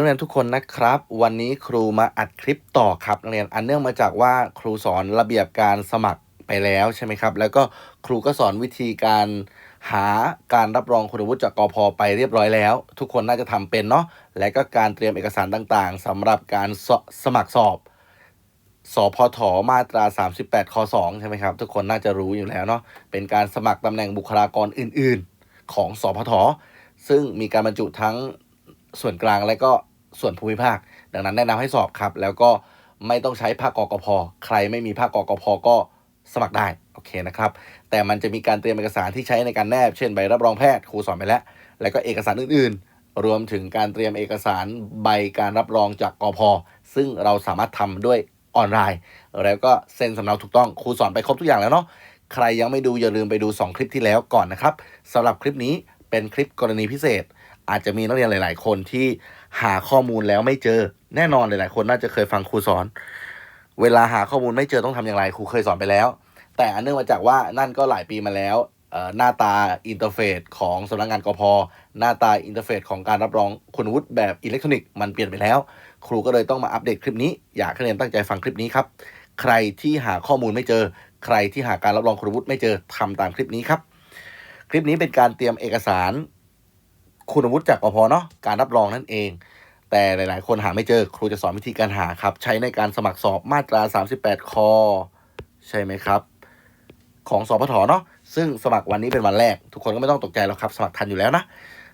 นักเรียนทุกคนนะครับ วันนี้ครูมาอัดคลิปต่อครับนักเรียนอันเนื่องมาจากว่าครูสอนระเบียบการสมัครไปแล้วใช่ไหมครับ แล้วก็ครูก็สอนวิธีการหาการรับรองคุณวุฒิจากกอพไปเรียบร้อยแล้ว ทุกคนน่าจะทำเป็นเนาะและก็การเตรียมเอกสารต่างๆสำหรับการสสมัครสอบสพทมาตรา 38ค2ใช่ไหมครับ ทุกคนน่าจะรู้อยู่แล้วเนาะเป็นการสมัครตำแหน่งบุคลากรอื่น ๆ ของสพทซึ่งมีการบรรจุทั้งส่วนกลางและก็ ส่วนภูมิภาค ดังนั้นแนะนำให้สอบครับ แล้วก็ไม่ต้องใช้ภาคกกพใครไม่มีภาคกกพก็สมัครได้โอเคนะครับ แต่มันจะมีการเตรียมเอกสารที่ใช้ในการแนบ เช่นใบรับรองแพทย์ครูสอนไปแล้ว แล้วก็เอกสารอื่นๆ รวมถึงการเตรียมเอกสารใบการรับรองจากกพซึ่งเราสามารถทำด้วยออนไลน์ แล้วก็เซ็นสำเนาถูกต้องครูสอนไปครบทุกอย่างแล้วเนาะใครยังไม่ดูอย่าลืมไปดู 2 คลิปที่แล้วก่อนนะครับสำหรับคลิปนี้เป็นคลิปกรณีพิเศษ อาจจะมีนักเรียนหลาย ๆ คนที่ หาข้อมูลแล้วไม่เจอ แน่นอนหลายๆคนน่าจะเคยฟังครูสอน เวลาหาข้อมูลไม่เจอต้องทำอย่างไรครูเคยสอนไปแล้ว แต่อันเนื่องมาจากว่านั่นก็หลายปีมาแล้วหน้าตาอินเทอร์เฟซของสำนักงานกพหน้าตาอินเทอร์เฟซของการรับรองคุณวุฒิแบบอิเล็กทรอนิกส์มันเปลี่ยนไปแล้ว ครูก็เลยต้องมาอัปเดตคลิปนี้ อยากให้เรียนตั้งใจฟังคลิปนี้ครับ ใครที่หาข้อมูลไม่เจอ ใครที่หาการรับรองคุณวุฒิไม่เจอทำตามคลิปนี้ครับ คลิปนี้เป็นการเตรียมเอกสาร คุณวุฒิจากกพเนาะการรับรองนั่นเอง แต่หลาย ๆ คนหาไม่เจอครูจะสอนวิธีการหาครับ ใช้ในการสมัครสอบมาตรา 38คอใช่ไหมครับ ของสพทเนาะซึ่งสมัครวันนี้เป็นวันแรก ทุกคนก็ไม่ต้องตกใจหรอกครับ สมัครทันอยู่แล้วนะ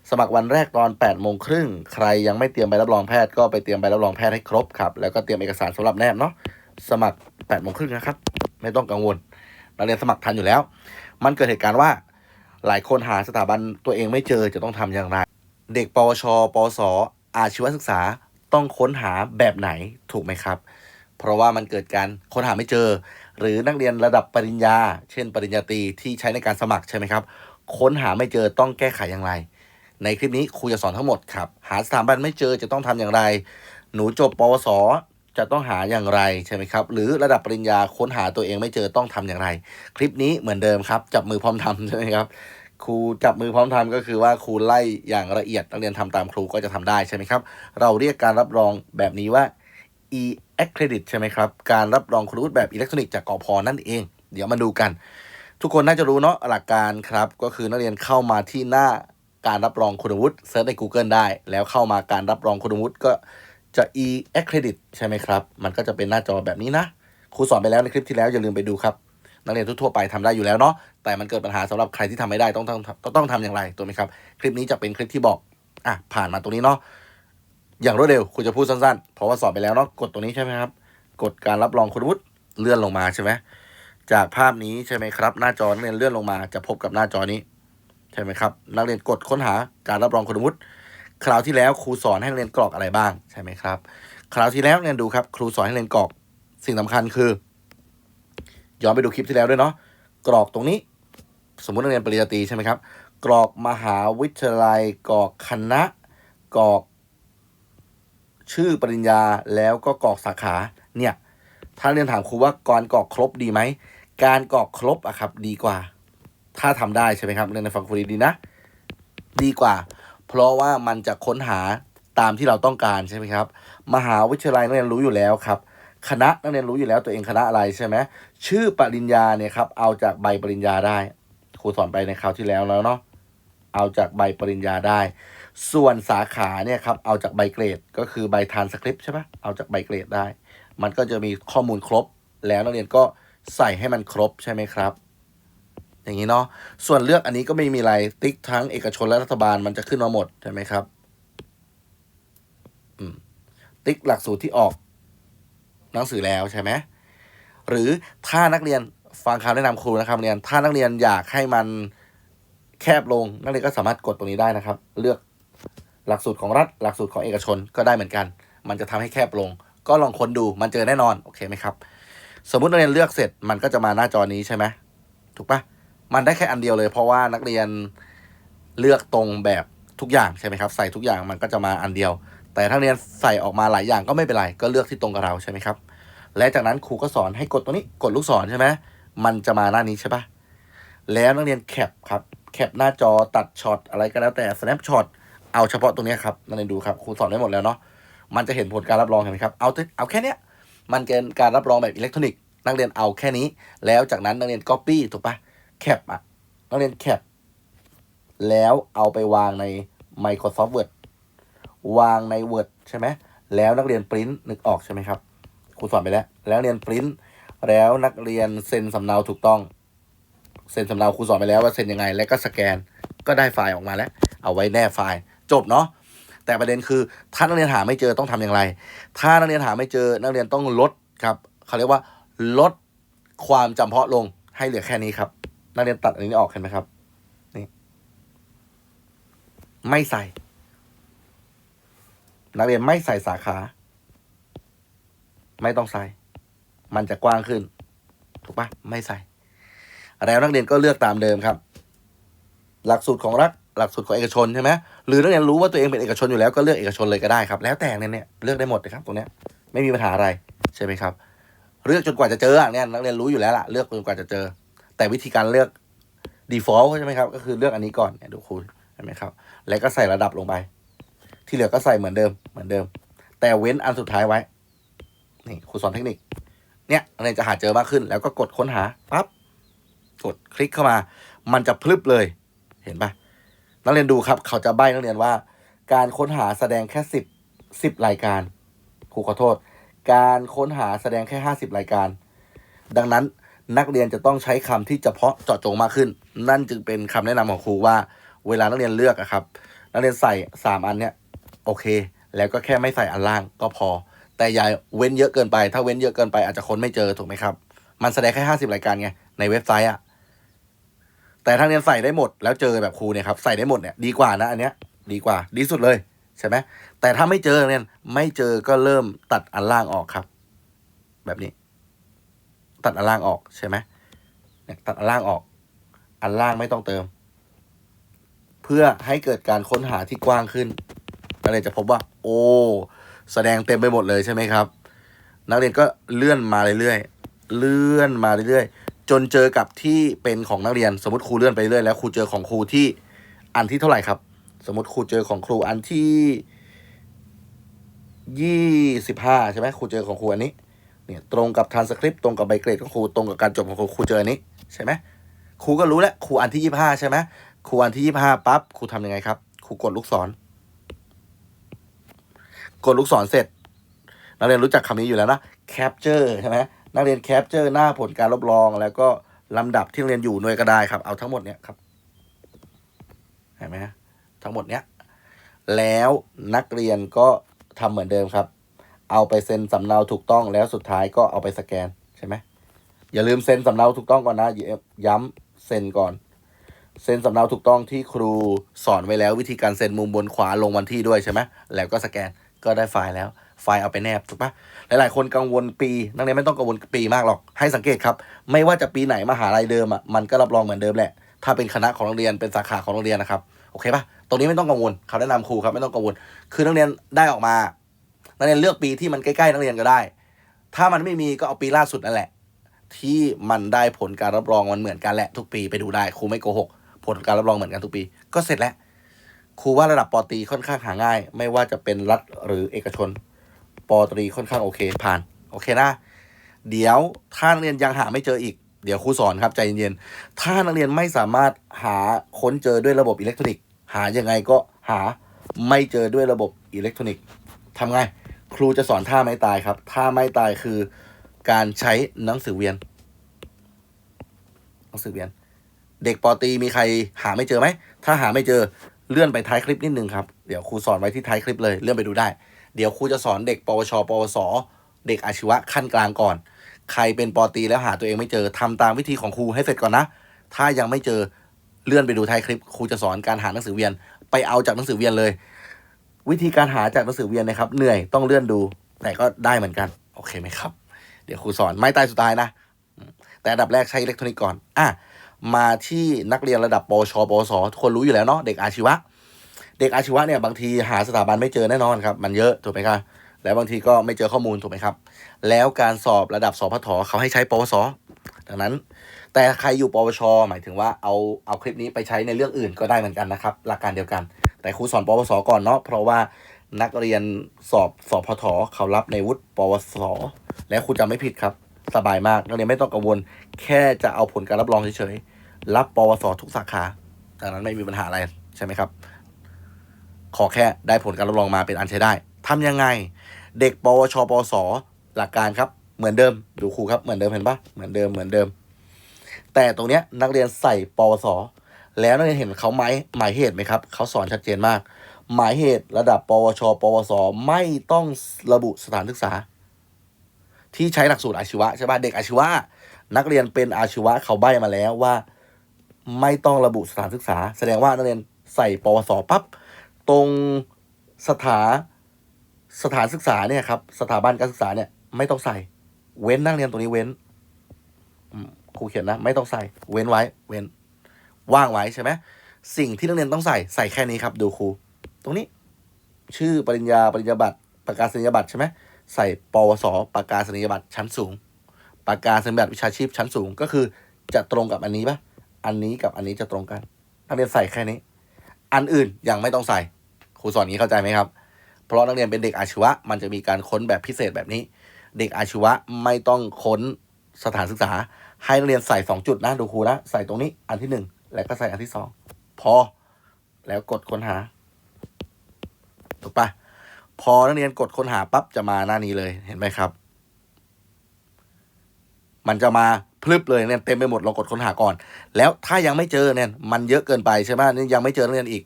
สมัครวันแรกตอน8โมงครึ่งใครยังไม่เตรียมใบรับรองแพทย์ก็ไปเตรียมใบรับรองแพทย์ให้ครบครับ แล้วก็เตรียมเอกสารสำหรับแนบเนาะสมัคร8โมงครึ่งนะครับ ไม่ต้องกังวลนักเรียนสมัครทันอยู่แล้ว มันเกิดเหตุการณ์ว่าหลายคนหาสถาบันตัวเองไม่เจอจะต้องทำอย่างไร เด็กปวชปวสอาชีวศึกษาต้องค้นหาแบบไหนถูกไหมครับ เพราะว่ามันเกิดการค้นหาไม่เจอ หรือนักเรียนระดับปริญญา เช่น ปริญญาตรีที่ใช้ในการสมัครใช่ไหมครับ ค้นหาไม่เจอต้องแก้ไขอย่างไร ในคลิปนี้ครูจะสอนทั้งหมดครับ หาสถาบันไม่เจอจะต้องทำอย่างไร หนูจบปวสจะต้องหาอย่างไรใช่ไหมครับ หรือระดับปริญญาค้นหาตัวเองไม่เจอต้องทำอย่างไร คลิปนี้เหมือนเดิมครับ จับมือพร้อมทำใช่ไหมครับ ครูจับมือพร้อมทำก็คือว่าครูไล่อย่างละเอียดนักเรียนทำตามครูก็จะทำได้ใช่ไหมครับ เราเรียกการรับรองแบบนี้ว่า e accredit ใช่ไหมครับ การรับรองคุณวุฒิแบบอิเล็กทรอนิกส์จากกอพนั่นเอง เดี๋ยวมาดูกัน ทุกคนน่าจะรู้เนาะหลักการครับ ก็คือนักเรียนเข้ามาที่หน้าการรับรองคุณวุฒิเซิร์ชใน Google ได้ แล้วเข้ามาการรับรองคุณวุฒิก็จะ e accredit ใช่ไหมครับ มันก็จะเป็นหน้าจอแบบนี้นะ ครูสอนไปแล้วในคลิปที่แล้วอย่าลืมไปดูครับ นักเรียนทั่วไปทำได้อยู่แล้วเนาะแต่มันเกิดปัญหาสำหรับใครที่ทำไม่ได้ต้องต้องต้องต้องทำอย่างไรตัวไหมครับ คลิปนี้จะเป็นคลิปที่บอกอะผ่านมาตรงนี้เนาะอย่างรวดเร็วคุณจะพูดสั้นๆ เพราะว่าสอนไปแล้วเนาะกดตรงนี้ใช่ไหมครับ กดการรับรองคุณวุฒิเลื่อนลงมาใช่ไหมจากภาพนี้ใช่ไหมครับ หน้าจอนักเรียนเลื่อนลงมาจะพบกับหน้าจอนี้ใช่ไหมครับ นักเรียนกดค้นหาการรับรองคุณวุฒิคราวที่แล้วครูสอนให้นักเรียนกรอกอะไรบ้างใช่ไหมครับ คราวที่แล้วเรียนดูครับ ครูสอนให้เรียนกรอกสิ่งสำคัญคือ ย้อนไปดูคลิปที่แล้วด้วยเนาะกรอกตรงนี้ สมมุตินักเรียนปริญญาตรีใช่ไหมครับ กรอกมหาวิทยาลัยกรอกคณะกรอก ชื่อปริญญาแล้วก็กรอกสาขาเนี่ยถ้าเรียนถามครูว่าก่อนกรอกครบดีไหมการกรอกครบอะครับดีกว่า ถ้าทำได้ใช่ไหมครับเรียนในฟังครูดีๆนะ ดีกว่า เพราะว่ามันจะค้นหาตามที่เราต้องการใช่ไหมครับ มหาวิทยาลัยนักเรียนรู้อยู่แล้วครับ คณะนักเรียนรู้อยู่แล้วตัวเองคณะอะไรใช่ไหมชื่อปริญญาเนี่ยครับเอาจากใบปริญญาได้ครูสอนไปในคราวที่แล้วแล้วเนาะเอาจากใบปริญญาได้ ส่วนสาขาเนี่ยครับเอาจากใบเกรดก็คือใบทานสคริปต์ใช่ปะเอาจากใบเกรดได้ มันก็จะมีข้อมูลครบ แล้วนักเรียนก็ใส่ให้มันครบใช่ไหมครับ อย่างนี้เนาะส่วนเลือกอันนี้ก็ไม่มีอะไรติ๊กทั้งเอกชนและรัฐบาลมันจะขึ้นมาหมดใช่ไหมครับติ๊กหลักสูตรที่ออก หนังสือแล้วใช่ไหมหรือถ้านักเรียนฟังคำแนะนำครูนะครับนักเรียนถ้านักเรียนอยากให้มันแคบลง นักเรียนก็สามารถกดตรงนี้ได้นะครับ เลือกหลักสูตรของรัฐ หลักสูตรของเอกชนก็ได้เหมือนกัน มันจะทำให้แคบลง ก็ลองค้นดูมันเจอแน่นอนโอเคไหมครับ สมมุตินักเรียนเลือกเสร็จมันก็จะมาหน้าจอนี้ใช่ไหมถูกปะมันได้แค่อันเดียวเลย เพราะว่านักเรียนเลือกตรงแบบทุกอย่างใช่ไหมครับ ใส่ทุกอย่างมันก็จะมาอันเดียว แต่ถ้าเรียนใส่ออกมาหลายอย่างก็ไม่เป็นไร ก็เลือกที่ตรงกับเราใช่ไหมครับ และจากนั้นครูก็สอนให้กดตัวนี้กดลูกศรใช่ไหมมันจะมาหน้านี้ใช่ปะแล้วนักเรียนแคปครับแคปหน้าจอตัดช็อตอะไรก็แล้วแต่ snap shot เอาเฉพาะตรงนี้ครับนักเรียนดูครับครูสอนได้หมดแล้วเนาะมันจะเห็นผลการรับรองเห็นไหมครับเอาเอาแค่เนี้ยมันเป็นการรับรองแบบอิเล็กทรอนิกส์นักเรียนเอาแค่นี้ แล้วจากนั้นนักเรียน Copy ถูกปะแคปอะนักเรียนแคปแล้วเอาไปวางใน Microsoft Word วางใน Word ใช่ไหมแล้วนักเรียนปริ้นนึกออกใช่ไหมครับครูสอนไปแล้ว แล้วเรียนปริ้นแล้วนักเรียนเซ็นสำเนาถูกต้อง เซ็นสำเนาครูสอนไปแล้วว่าเซ็นยังไง แล้วก็สแกนก็ได้ไฟล์ออกมาแล้ว เอาไว้แนบไฟล์จบเนาะแต่ประเด็นคือถ้านักเรียนหาไม่เจอต้องทำอย่างไร ถ้านักเรียนหาไม่เจอนักเรียนต้องลดครับเขาเรียกว่าลดความจำเพาะลงให้เหลือแค่นี้ครับ นักเรียนตัดอันนี้ออกเห็นไหมครับนี่ไม่ใส่ นักเรียนไม่ใส่สาขา ไม่ต้องใส่ มันจะกว้างขึ้น ถูกปะไม่ใส่ แล้วนักเรียนก็เลือกตามเดิมครับ หลักสูตรของรัฐหลักสูตรของเอกชนใช่ไหมหรือนักเรียนรู้ว่าตัวเองเป็นเอกชนอยู่แล้วก็เลือกเอกชนเลยก็ได้ครับ แล้วแต่เนี่ยเนี่ยเลือกได้หมดเลยครับตรงเนี้ยไม่มีปัญหาอะไรใช่ไหมครับ เลือกจนกว่าจะเจอเนี่ยนักเรียนรู้อยู่แล้วล่ะเลือกจนกว่าจะเจอ แต่วิธีการเลือก default ใช่ไหมครับ ก็คือเลือกอันนี้ก่อนเนี่ยดูครูเห็นไหมครับ แล้วก็ใส่ระดับลงไป ที่เหลือก็ใส่เหมือนเดิมเหมือนเดิม แต่เว้นอันสุดท้ายไว้ นี่ครูสอนเทคนิค เนี่ยนักเรียนจะหาเจอมากขึ้น แล้วก็กดค้นหาปั๊บกดคลิกเข้ามา มันจะพลึบเลย เห็นปะนักเรียนดูครับ เขาจะใบ้นักเรียนว่า การค้นหาแสดงแค่สิบสิบรายการครูขอโทษ การค้นหาแสดงแค่ห้าสิบรายการ ดังนั้นนักเรียนจะต้องใช้คำที่เฉพาะเจาะจงมากขึ้น นั่นจึงเป็นคำแนะนำของครูว่า เวลานักเรียนเลือกอะครับ นักเรียนใส่สามอันเนี้ย โอเค แล้วก็แค่ไม่ใส่อันล่างก็พอ แต่อย่าเว้นเยอะเกินไป ถ้าเว้นเยอะเกินไปอาจจะค้นไม่เจอถูกไหมครับ มันแสดงแค่ห้าสิบรายการไงในเว็บไซต์อะแต่ถ้าเรียนใส่ได้หมดแล้วเจอแบบครูเนี่ยครับใส่ได้หมดเนี่ยดีกว่านะอันเนี้ยดีกว่าดีสุดเลยใช่ไหมแต่ถ้าไม่เจอเนี่ยไม่เจอก็เริ่มตัดอันล่างออกครับ แบบนี้ ตัดอันล่างออกใช่ไหมเนี่ยตัดอันล่างออก อันล่างไม่ต้องเติม เพื่อให้เกิดการค้นหาที่กว้างขึ้น นักเรียนจะพบว่า โอ้แสดงเต็มไปหมดเลยใช่ไหมครับ นักเรียนก็เลื่อนมาเรื่อยๆเลื่อนมาเรื่อยๆจนเจอกับที่เป็นของนักเรียน สมมติครูเลื่อนไปเรื่อยแล้วครูเจอของครูที่อันที่เท่าไหร่ครับ สมมติครูเจอของครูอันที่ยี่สิบห้าใช่ไหมครูเจอของครูอันนี้เนี่ยตรงกับทานสคริปต์ตรงกับใบเกรดของครูตรงกับการจบของครูครูเจออันนี้ใช่ไหมครูก็รู้แล้วครูอันที่ยี่ห้าใช่ไหมครูอันที่ยี่ห้าปั๊บครูทำยังไงครับครูกดลูกศร กดลูกศรเสร็จ นักเรียนรู้จักคำนี้อยู่แล้วนะ capture ใช่ไหมนักเรียน capture หน้าผลการรับรอง แล้วก็ลำดับที่เรียนอยู่หน่วยก็ได้ครับ เอาทั้งหมดเนี้ยครับ เห็นไหมทั้งหมดเนี้ย แล้วนักเรียนก็ทำเหมือนเดิมครับ เอาไปเซ็นสำเนาถูกต้องแล้วสุดท้ายก็เอาไปสแกนใช่ไหมอย่าลืมเซ็นสำเนาถูกต้องก่อนนะย้ำเซ็นก่อนเซ็นสำเนาถูกต้องที่ครูสอนไว้แล้ววิธีการเซ็นมุมบนขวาลงวันที่ด้วยใช่ไหมแล้วก็สแกน ก็ได้ไฟล์แล้ว ไฟล์เอาไปแนบถูกปะหลาย ๆ คนกังวลปี นักเรียนไม่ต้องกังวลปีมากหรอก ให้สังเกตครับ ไม่ว่าจะปีไหนมหาลัยเดิมอะมันก็รับรองเหมือนเดิมแหละ ถ้าเป็นคณะของโรงเรียนเป็นสาขาของโรงเรียนนะครับโอเคปะตรงนี้ไม่ต้องกังวลเขาแนะนำครูครับไม่ต้องกังวล คือนักเรียนได้ออกมา นักเรียนเลือกปีที่มันใกล้ๆนักเรียนก็ได้ ถ้ามันไม่มีก็เอาปีล่าสุดนั่นแหละ ที่มันได้ผลการรับรองมันเหมือนกันแหละทุกปีไปดูได้ครูไม่โกหกผลการรับรองเหมือนกันทุกปี ก็เสร็จแล้ว ครูว่าระดับปอตรีค่อนข้างหาง่าย ไม่ว่าจะเป็นรัฐหรือเอกชนปอตรีค่อนข้างโอเคผ่านโอเคนะ เดี๋ยวถ้านักเรียนยังหาไม่เจออีก เดี๋ยวครูสอนครับใจเย็นๆถ้านักเรียนไม่สามารถหาค้นเจอด้วยระบบอิเล็กทรอนิกส์ หายังไงก็หาไม่เจอด้วยระบบอิเล็กทรอนิกส์ทำไงครูจะสอนท่าไม้ตายครับท่าไม้ตายคือการใช้หนังสือเวียนหนังสือเวียน เด็กปอตรีมีใครหาไม่เจอไหมถ้าหาไม่เจอ เลื่อนไปท้ายคลิปนิดนึงครับ เดี๋ยวครูสอนไว้ที่ท้ายคลิปเลย เลื่อนไปดูได้ เดี๋ยวครูจะสอนเด็ก ปวช ปวส เด็กอาชีวะขั้นกลางก่อน ใครเป็นปอตีแล้วหาตัวเองไม่เจอทำตามวิธีของครูให้เสร็จก่อนนะ ถ้ายังไม่เจอเลื่อนไปดูท้ายคลิป ครูจะสอนการหาหนังสือเวียน ไปเอาจากหนังสือเวียนเลย วิธีการหาจากหนังสือเวียนนะครับ เหนื่อยต้องเลื่อนดู แต่ก็ได้เหมือนกัน โอเคไหมครับ เดี๋ยวครูสอนไม่ตายสุดท้ายนะ แต่อันดับแรกใช้อิเล็กทรอนิกส์ก่อน อะ มาที่นักเรียนระดับปชปสทุกคนรู้อยู่แล้วเนาะเด็กอาชีวะ เด็กอาชีวะเนี่ยบางทีหาสถาบันไม่เจอแน่นอนครับ มันเยอะถูกไหมครับแล้วบางทีก็ไม่เจอข้อมูลถูกไหมครับ แล้วการสอบระดับสพทเขาให้ใช้ปวสดังนั้น แต่ใครอยู่ปวช หมายถึงว่าเอาเอาคลิปนี้ไปใช้ในเรื่องอื่นก็ได้เหมือนกันนะครับ หลักการเดียวกัน แต่ครูสอนปวสก่อนเนาะเพราะว่านักเรียนสอบสอบพทเขารับในวุฒิปวส และคุณจำไม่ผิดครับ สบายมากนักเรียนไม่ต้องกังวล แค่จะเอาผลการรับรองเฉยๆ รับปวสทุกสาขาดังนั้นไม่มีปัญหาอะไรใช่ไหมครับ ขอแค่ได้ผลการรับรองมาเป็นอันใช้ได้ทำยังไง เด็ก ปวช ปวส หลักการครับ เหมือนเดิม ดูครูครับ เหมือนเดิมเห็นปะเหมือนเดิม เหมือนเดิม แต่ตรงเนี้ยนักเรียนใส่ ปวส แล้วนักเรียนเห็นเขาไหมหมายเหตุไหมครับ เขาสอนชัดเจนมาก หมายเหตุระดับ ปวช ปวส ไม่ต้องระบุสถานศึกษา ที่ใช้หลักสูตรอาชีวะใช่ปะเด็กอาชีวะ นักเรียนเป็นอาชีวะเขาใบมาแล้วว่า ไม่ต้องระบุสถานศึกษา แสดงว่านักเรียนใส่ปวสปั๊บตรงสถาสถานศึกษาเนี่ยครับสถาบันการศึกษาเนี่ยไม่ต้องใส่ เว้นนักเรียนตัวนี้เว้นครูเขียนนะ ไม่ต้องใส่เว้นไว้ เว้น ว่างไว้ใช่ไหมสิ่งที่นักเรียนต้องใส่ใส่แค่นี้ครับ ดูครูตรงนี้ ชื่อปริญญาปริญญาบัตรประกาศนียบัตรใช่ไหม ใส่ปวสประกาศนียบัตรชั้นสูงประกาศนียบัตรวิชาชีพชั้นสูงก็คือจะตรงกับอันนี้ปะอันนี้กับอันนี้จะตรงกันนักเรียนใส่แค่นี้ อันอื่นยังไม่ต้องใส่ครูสอนอย่างนี้เข้าใจไหมครับ เพราะนักเรียนเป็นเด็กอาชีวะ มันจะมีการค้นแบบพิเศษแบบนี้ เด็กอาชีวะไม่ต้องค้นสถานศึกษา ให้นักเรียนใส่สองจุดนะดูครูนะใส่ตรงนี้อันที่หนึ่งแล้วก็ใส่อันที่สองพอแล้วกดค้นหาถูกปะ พอนักเรียนกดค้นหาปั๊บจะมาหน้านี้เลยเห็นไหมครับ มันจะมาพลึบเลยเนี่ยเต็มไปหมดลองกดค้นหาก่อน แล้วถ้ายังไม่เจอเนี่ยมันเยอะเกินไปใช่ไหมนี่ยังไม่เจอนักเรียนอีก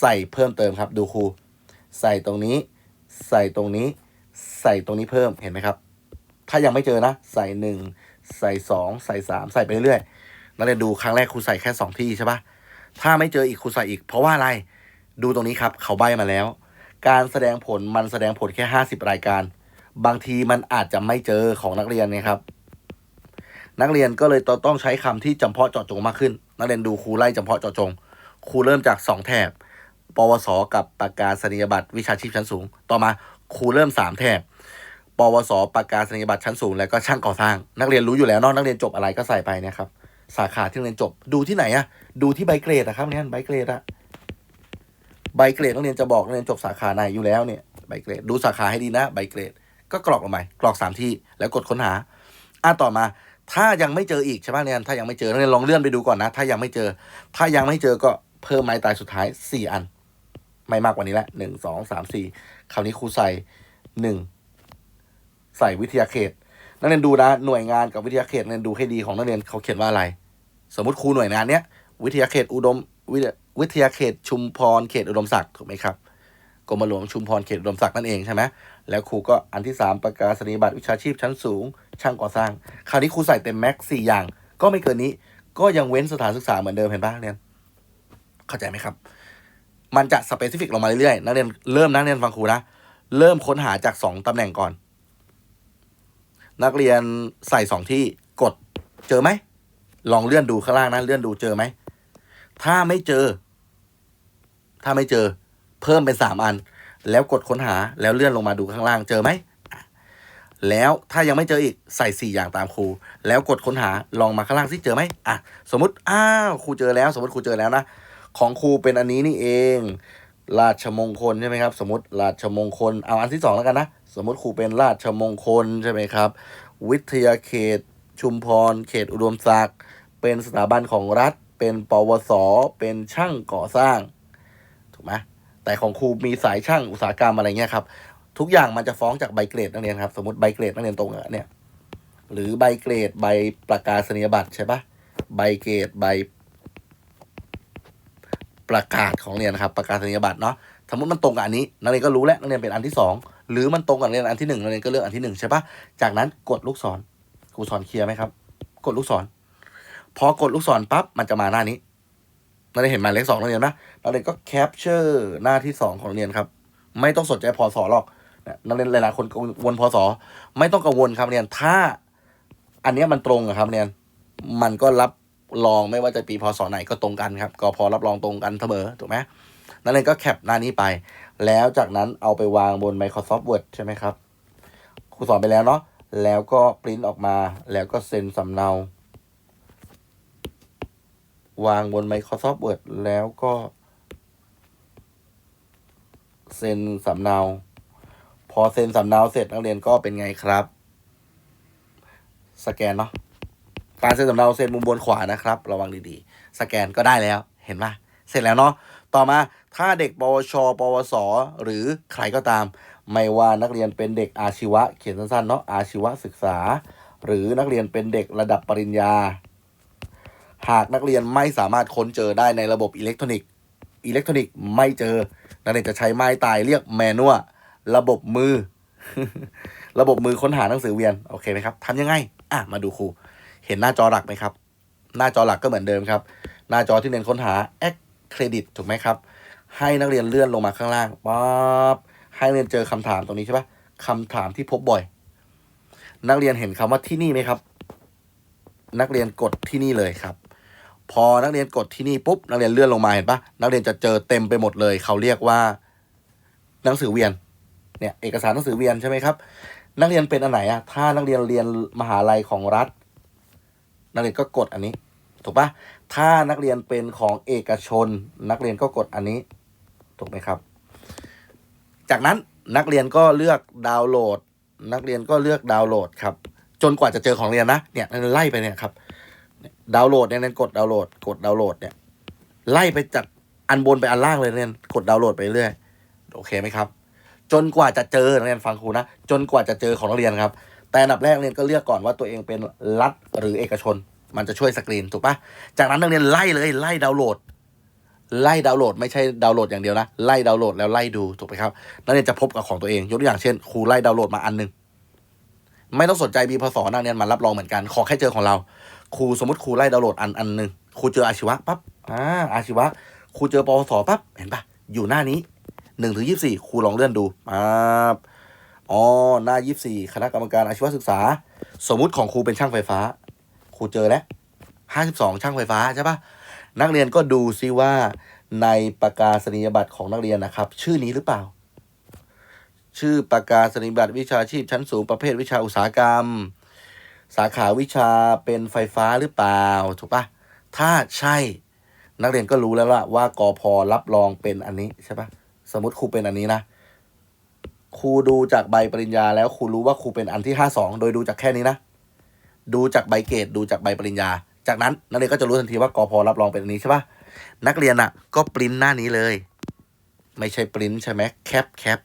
ใส่เพิ่มเติมครับ ดูครูใส่ตรงนี้ ใส่ตรงนี้ ใส่ตรงนี้เพิ่มเห็นไหมครับ ถ้ายังไม่เจอนะ ใส่หนึ่งใส่สองใส่สามใส่ไปเรื่อยๆนักเรียนดูครั้งแรกครูใส่แค่สองที่ใช่ปะถ้าไม่เจออีกครูใส่อีก เพราะว่าอะไรดูตรงนี้ครับ เขาใบมาแล้ว การแสดงผลมันแสดงผลแค่ห้าสิบรายการ บางทีมันอาจจะไม่เจอของนักเรียนนะครับ นักเรียนก็เลยต้องใช้คำที่จำเพาะเจาะจงมากขึ้น นักเรียนดูครูไล่จำเพาะเจาะจง ครูเริ่มจากสองแถบ ปวส กับประกาศนียบัตรวิชาชีพชั้นสูง ต่อมาครูเริ่มสามแถบ ปวส ประกาศนียบัตรชั้นสูง แล้วก็ช่างก่อสร้าง นักเรียนรู้อยู่แล้วเนอกนักเรียนจบอะไรก็ใส่ไปนะครับ สาขาที่เรียนจบ ดูที่ไหนอะดูที่ใบเกรดอะครับเนี่ยใบเกรดอะ ใบเกรดนักเรียนจะบอกนักเรียนจบสาขาไหนอยู่แล้วเนี่ยใบเกรดดูสาขาให้ดีนะใบเกรด ก็กรอกลงไปกรอกสามที่แล้วกดค้นหาอะต่อมา ถ้ายังไม่เจออีกใช่ไหมเนี่ยถ้ายังไม่เจอนักเรียนลองเลื่อนไปดูก่อนนะ ถ้ายังไม่เจอ ถ้ายังไม่เจอก็เพิ่มไม้ตายสุดท้ายสี่อัน ไม่มากกว่านี้ละหนึ่งสองสามสี่คราวนี้ครูใส่หนึ่งใส่วิทยาเขตนักเรียนดูนะหน่วยงานกับวิทยาเขตนักเรียนดูให้ดีของนักเรียนเขาเขียนว่าอะไร สมมติครูหน่วยงานเนี้ยวิทยาเขตอุดมวิทย วิทยาเขตชุมพรเขตอุดมศักดิ์ถูกไหมครับกรมหลวงชุมพรเขตอุดมศักดิ์นั่นเองใช่ไหมแล้วครูก็อันที่สามประกาศนียบัตรวิชาชีพชั้นสูง ช่างก่อสร้าง คราวนี้ครูใส่เต็มแม็กซ์สี่อย่าง ก็ไม่เกินนี้ ก็ยังเว้นสถานศึกษาเหมือนเดิมเห็นปะเรียนเข้าใจไหมครับ มันจะสเปซิฟิกลงมาเรื่อยๆนักเรียนเริ่มนักเรียนฟังครูนะเริ่มค้นหาจากสองตำแหน่งก่อน นักเรียนใส่สองที่กดเจอไหมลองเลื่อนดูข้างล่างนะเลื่อนดูเจอไหมถ้าไม่เจอ ถ้าไม่เจอเพิ่มเป็นสามอัน แล้วกดค้นหาแล้วเลื่อนลงมาดูข้างล่างเจอไหม แล้วถ้ายังไม่เจออีกใส่สี่อย่างตามครู แล้วกดค้นหาลองมาข้างล่างสิเจอไหมอะสมมติอ้าวครูเจอแล้ว สมมติครูเจอแล้วนะของครูเป็นอันนี้นี่เอง ราชมงคลใช่ไหมครับ สมมติราชมงคลเอาอันที่สองแล้วกันนะสมมติครูเป็นราชมงคลใช่ไหมครับ วิทยาเขต ชุมพร เขตอุดมศักดิ์เป็นสถาบันของรัฐ เป็นปวส เป็นช่างก่อสร้าง ถูกไหมแต่ของครูมีสายช่างอุตสาหกรรมอะไรเงี้ยครับ ทุกอย่างมันจะฟ้องจากใบเกรดนักเรียนครับ สมมติใบเกรดนักเรียนตรงอะเนี่ย หรือใบเกรดใบประกาศนียบัตรใช่ปะใบเกรดใบประกาศของเรียนครับประกาศนียบัตรเนาะสมมติมันตรงกับอันนี้นักเรียนก็รู้แล้วนักเรียนเป็นอันที่สองหรือมันตรงกับเรียนอันที่หนึ่งนักเรียนก็เลือกอันที่หนึ่งใช่ปะจากนั้นกดลูกศรครูสอนเคลียร์ไหมครับ กดลูกศร พอกดลูกศรปั๊บมันจะมาหน้านี้ นักเรียนเห็นหมายเลขสองนักเรียนนะนักเรียนก็แคปเจอร์หน้าที่สองของนักเรียนครับ ไม่ต้องสนใจพอสอหรอกนักเรียนหลายๆคนกังวลพอสอไม่ต้องกังวลครับเรียนถ้า อันนี้มันตรงอะครับเรียนมันก็รับรองไม่ว่าจะปีพศไหนก็ตรงกันครับก็พอรับรองตรงกันเสมอถูกไหมนักเรียนก็แคปหน้านี้ไป แล้วจากนั้นเอาไปวางบน Microsoft Word ใช่ไหมครับครูสอนไปแล้วเนาะแล้วก็ปริ้นออกมาแล้วก็เซ็นสำเนา วางบน Microsoft Word แล้วก็เซ็นสำเนา พอเซ็นสำเนาเสร็จนักเรียนก็เป็นไงครับ สแกนเนาะการเซ็นสำเนาเซ็นมุมบนขวานะครับ ระวังดีๆ สแกนก็ได้แล้วเห็นปะเสร็จแล้วเนาะต่อมาถ้าเด็กปวช ปวส หรือใครก็ตาม ไม่ว่านักเรียนเป็นเด็กอาชีวะ เขียนสั้นๆเนาะอาชีวศึกษา หรือนักเรียนเป็นเด็กระดับปริญญา หากนักเรียนไม่สามารถค้นเจอได้ในระบบอิเล็กทรอนิกส์ อิเล็กทรอนิกส์ไม่เจอ นักเรียนจะใช้ไม้ตายเรียกแมนนวลระบบมือ ระบบมือค้นหาหนังสือเวียน โอเคไหมครับทำยังไง อะ มาดูครู เห็นหน้าจอหลักไหมครับ หน้าจอหลักก็เหมือนเดิมครับ หน้าจอที่เรียนค้นหา X Credit ถูกไหมครับ ให้นักเรียนเลื่อนลงมาข้างล่างป๊าบให้นักเรียนเจอคำถามตรงนี้ใช่ปะคำถามที่พบบ่อย นักเรียนเห็นคำว่าที่นี่ไหมครับ นักเรียนกดที่นี่เลยครับ พอนักเรียนกดที่นี่ปุ๊บนักเรียนเลื่อนลงมาเห็นปะนักเรียนจะเจอเต็มไปหมดเลย เขาเรียกว่า หนังสือเวียนเนี่ยเอกสารหนังสือเวียนใช่ไหมครับ นักเรียนเป็นอันไหนอะถ้านักเรียนเรียนมหาลัยของรัฐ นักเรียนก็กดอันนี้ ถูกปะถ้านักเรียนเป็นของเอกชน นักเรียนก็กดอันนี้ ถูกไหมครับ จากนั้นนักเรียนก็เลือกดาวน์โหลด นักเรียนก็เลือกดาวน์โหลดครับ จนกว่าจะเจอของเรียนนะเนี่ยนักเรียนไล่ไปเนี่ยครับ ดาวน์โหลดเนี่ยนักเรียนกดดาวน์โหลด กดดาวน์โหลดเนี่ย ไล่ไปจากอันบนไปอันล่างเลยเรียกดดาวน์โหลดไปเรื่อยโอเคไหมครับ จนกว่าจะเจอนักเรียนฟังครูนะจนกว่าจะเจอของนักเรียนครับ แต่อันดับแรกนักเรียนก็เลือกก่อนว่าตัวเองเป็นรัฐหรือเอกชน มันจะช่วยสกรีนถูกปะจากนั้นนักเรียนไล่เลยไล่ดาวน์โหลด ไล่ดาวน์โหลดไม่ใช่ดาวน์โหลดอย่างเดียวนะไล่ดาวน์โหลดแล้วไล่ดูถูกไหมครับนักเรียนจะพบกับของตัวเองยกตัวอย่างเช่นครูไล่ดาวน์โหลดมาอันหนึงไม่ต้องสนใจบีพศนักเรียนมารับรองเหมือนกัน ขอแค่เจอของเรา ครูสมมติครูไล่ดาวน์โหลดอันอันหนึ่งครูเจออาชีวะปั๊บอ่าอาชีวะครูเจอปวสปั๊บเห็นปะอยู่หน้านี้หนึ่งถึงยี่สี่ครูลองเลื่อนดูปั๊บอ๋อหน้ายี่สี่คณะกรรมการอาชีวศึกษา สมมุติของครูเป็นช่างไฟฟ้า ครูเจอแล้วห้าสิบสองช่างไฟฟ้าใช่ปะนักเรียนก็ดูซิว่าในประกาศนียบัตรของนักเรียนนะครับ ชื่อนี้หรือเปล่า ชื่อประกาศนียบัตรวิชาชีพชั้นสูงประเภทวิชาอุตสาหกรรม สาขาวิชาเป็นไฟฟ้าหรือเปล่า ถูกปะถ้าใช่ นักเรียนก็รู้แล้วล่ะว่ากอพอรับรองเป็นอันนี้ใช่ปะสมมติครูเป็นอันนี้นะครูดูจากใบปริญญาแล้วครูรู้ว่าครูเป็นอันที่ห้าสองโดยดูจากแค่นี้นะ ดูจากใบเกรดดูจากใบปริญญา จากนั้นนักเรียนก็จะรู้ทันทีว่ากอพอรับรองเป็นอันนี้ใช่ปะนักเรียนอะ ก็ปริ้นหน้านี้เลย ไม่ใช่ปริ้นใช่ไหมแคปแคป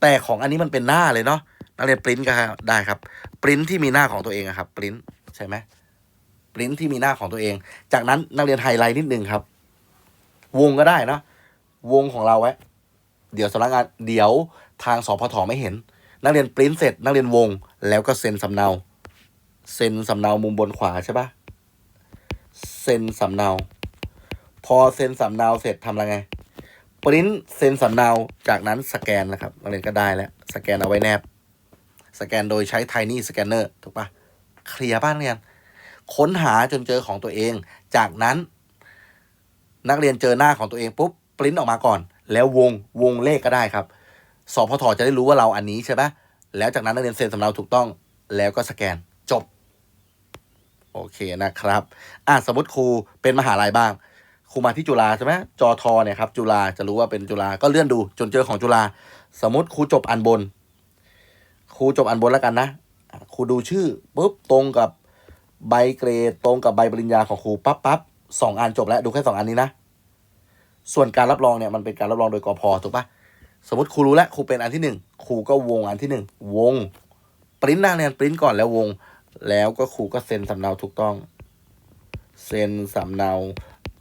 แต่ของอันนี้มันเป็นหน้าเลยเนาะ นักเรียนปริ้นก็ได้ครับปริ้นที่มีหน้าของตัวเองครับปริ้นใช่ไหมปริ้นที่มีหน้าของตัวเอง จากนั้นนักเรียนไฮไลท์นิดนึงครับ วงก็ได้นะวงของเราไว้ เดี๋ยวสำนักงานเดี๋ยวทางสพทไม่เห็น นักเรียนปริ้นเสร็จ นักเรียนวง แล้วก็เซ็นสำเนาเซ็นสำเนามุมบนขวาใช่ปะเซ็นสำเนา พอเซ็นสำเนาเสร็จทำอะไรไงปริ้นเซ็นสำเนาจากนั้นสแกนนะครับนักเรียนก็ได้แล้วสแกนเอาไว้แนบ สแกนโดยใช้ Tiny Scanner ถูกปะเคลียร์บ้านเรียน ค้นหาจนเจอของตัวเอง จากนั้น นักเรียนเจอหน้าของตัวเองปุ๊บปริ้นออกมาก่อน แล้ววงวงเลขก็ได้ครับสพทจะได้รู้ว่าเราอันนี้ใช่ปะแล้วจากนั้นนักเรียนเซ็นสำเนาถูกต้องแล้วก็สแกนจบ โอเคนะครับอะสมมติครูเป็นมหาลัยบ้างครูมาที่จุฬาใช่ไหมจอทอเนี่ยครับจุฬาจะรู้ว่าเป็นจุฬาก็เลื่อนดูจนเจอของจุฬาสมมติครูจบอันบน ครูจบอันบนแล้วกันนะครูดูชื่อปุ๊บตรงกับใบเกรดตรงกับใบปริญญาของครูปั๊บปั๊บสองอันจบแล้วดูแค่สองอันนี้นะ ส่วนการรับรองเนี่ยมันเป็นการรับรองโดยกอพถูกปะสมมติครูรู้แล้วครูเป็นอันที่หนึ่งครูก็วงอันที่หนึ่งวงปริ้นหน้าเรียนปริ้นก่อนแล้ววง แล้วก็ครูก็เซ็นสำเนาถูกต้องเซ็นสำเนา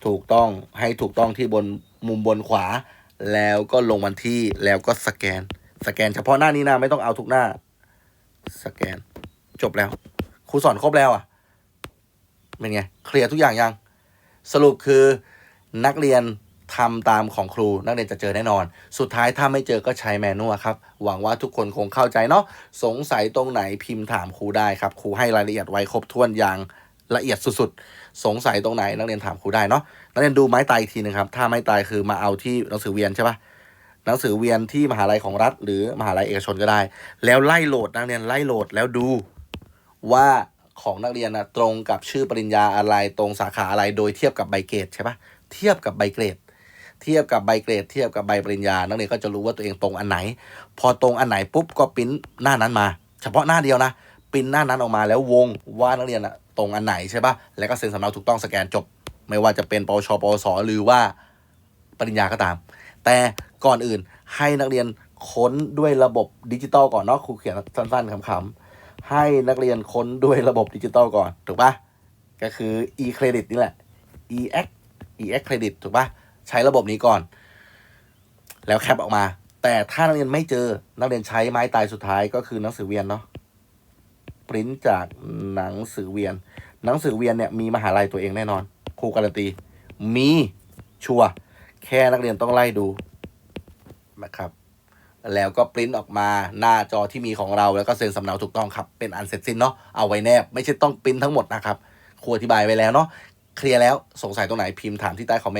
ถูกต้องให้ถูกต้องที่บนมุมบนขวา แล้วก็ลงวันที่แล้วก็สแกน สแกนเฉพาะหน้านี้นะไม่ต้องเอาทุกหน้า สแกน จบแล้วครูสอนครบแล้วอะเป็นไง เคลียร์ทุกอย่างยัง สรุปคือนักเรียนทำตามของครูนักเรียนจะเจอแน่นอน สุดท้ายถ้าไม่เจอก็ใช้แมนนวลครับ หวังว่าทุกคนคงเข้าใจเนาะสงสัยตรงไหนพิมพ์ถามครูได้ครับ ครูให้รายละเอียดไว้ครบถ้วนอย่างละเอียดสุดๆ สงสัยตรงไหนนักเรียนถามครูได้เนาะนักเรียนดูไม้ตายอีกทีหนึงครับ ถ้าไม้ตายคือมาเอาที่หนังสือเวียนใช่ปะ หนังสือเวียนที่มหาลัยของรัฐ หรือมหาลัยเอกชนก็ได้ แล้วไล่โหลดนักเรียนไล่โหลดแล้วดูว่าของนักเรียนนะตรงกับชื่อปริญญาอะไรตรงสาขาอะไรโดยเทียบกับใบเกรดใช่ปะเทียบกับใบเกรด เทียบกับใบเกรด เทียบกับใบปริญญา นักเรียนก็จะรู้ว่าตัวเองตรงอันไหน พอตรงอันไหนปุ๊บก็ปิ้นหน้านั้นมา เฉพาะหน้าเดียวนะปิ้นหน้านั้นออกมาแล้ววงว่านักเรียนอะตรงอันไหนใช่ปะแล้วก็เซ็นสำเนาถูกต้องสแกนจบ ไม่ว่าจะเป็นปวชปวสหรือว่าปริญญาก็ตาม แต่ ก่อนอื่น ให้นักเรียนค้นด้วยระบบดิจิตอลก่อนเนาะครูเขียนสั้นๆคำๆให้นักเรียนค้นด้วยระบบดิจิตอลก่อน ถูกปะก็คือ e credit นี่แหละ ex ex credit ถูกปะใช้ระบบนี้ก่อน แล้วแคปออกมา แต่ถ้านักเรียนไม่เจอนักเรียนใช้ไม้ตายสุดท้ายก็คือหนังสือเวียนเนาะปริ้นจากหนังสือเวียน หนังสือเวียนเนี่ยมีมหาลัยตัวเองแน่นอนครูการันตีมีชัวแค่นักเรียนต้องไล่ดู นะครับ แล้วก็ปริ้นออกมาหน้าจอที่มีของเราแล้วก็เซ็นสำเนาถูกต้องครับ เป็นอันเสร็จสิ้นเนาะเอาไว้แนบ ไม่ใช่ต้องปริ้นทั้งหมดนะครับครูอธิบายไว้แล้วเนาะเคลียร์แล้วสงสัยตรงไหนพิมพ์ถามที่ใต้คอมเมนต์